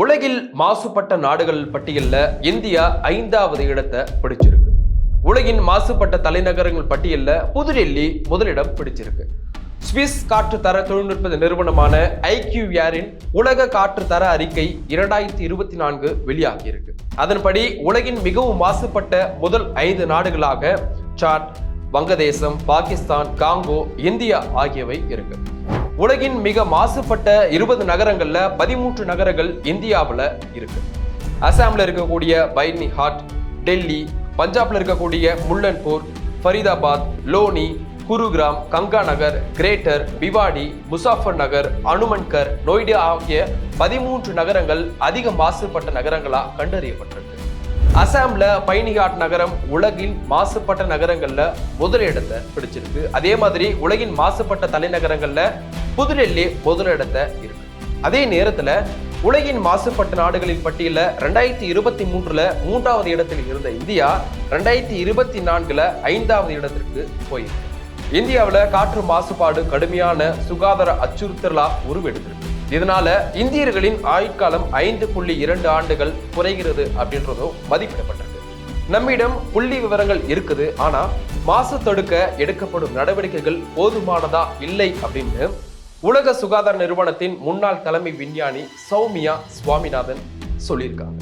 உலகில் மாசுபட்ட நாடுகள் பட்டியலில் இந்தியா ஐந்தாவது இடத்தை பிடிச்சிருக்கு. உலகின் மாசுபட்ட தலைநகரங்கள் பட்டியலில் புதுடெல்லி முதலிடம் பிடிச்சிருக்கு. சுவிஸ் காற்று தர தொழில்நுட்ப நிறுவனமான ஐக்யூஆரின் உலக காற்று தர அறிக்கை இரண்டாயிரத்தி இருபத்தி நான்கு வெளியாகியிருக்கு. அதன்படி உலகின் மிகவும் மாசுபட்ட முதல் ஐந்து நாடுகளாக சாட் வங்கதேசம் பாகிஸ்தான் காங்கோ இந்தியா ஆகியவை இருக்கு. உலகின் மிக மாசுபட்ட இருபது நகரங்களில் பதிமூன்று நகரங்கள் இந்தியாவில் இருக்கு. அசாமில் இருக்கக்கூடிய பைனி ஹாட் டெல்லி பஞ்சாப்ல இருக்கக்கூடிய முல்லன்பூர் ஃபரிதாபாத் லோனி குருகிராம் கங்கா நகர் கிரேட்டர் பிவாடி முசாஃபர் நகர் அனுமன்கர் நொய்டா ஆகிய பதிமூன்று நகரங்கள் அதிக மாசுபட்ட நகரங்களா கண்டறியப்பட்டிருக்கு. அசாம்ல பைனிகாட் நகரம் உலகின் மாசுபட்ட நகரங்கள்ல முதலிடத்தை பிடிச்சிருக்கு. அதே மாதிரி உலகின் மாசுபட்ட தலைநகரங்கள்ல புதுடெல்லி முதலிடத்தை இருக்கு. அதே நேரத்துல உலகின் மாசுபட்ட நாடுகளின் பட்டியல ரெண்டாயிரத்தி இருபத்தி மூன்றுல மூன்றாவது இடத்தில் இருந்த இந்தியா ரெண்டாயிரத்தி இருபத்தி நான்குல ஐந்தாவது இடத்திற்கு போயிருக்கு. இந்தியாவில் காற்று மாசுபாடு கடுமையான சுகாதார அச்சுறுத்தலா உருவெடுத்திருக்கு. இதனால இந்தியர்களின் ஆயுட்காலம் ஐந்து புள்ளி இரண்டு ஆண்டுகள் குறைகிறது அப்படின்றதும் மதிப்பிடப்பட்டிருக்கு. நம்மிடம் புள்ளி விவரங்கள் இருக்குது. ஆனா மாசு தடுக்க எடுக்கப்படும் நடவடிக்கைகள் போதுமானதா இல்லை அப்படின்னு உலக சுகாதார நிறுவனத்தின் முன்னாள் தலைமை விஞ்ஞானி சௌமியா சுவாமிநாதன் சொல்லியிருக்காங்க.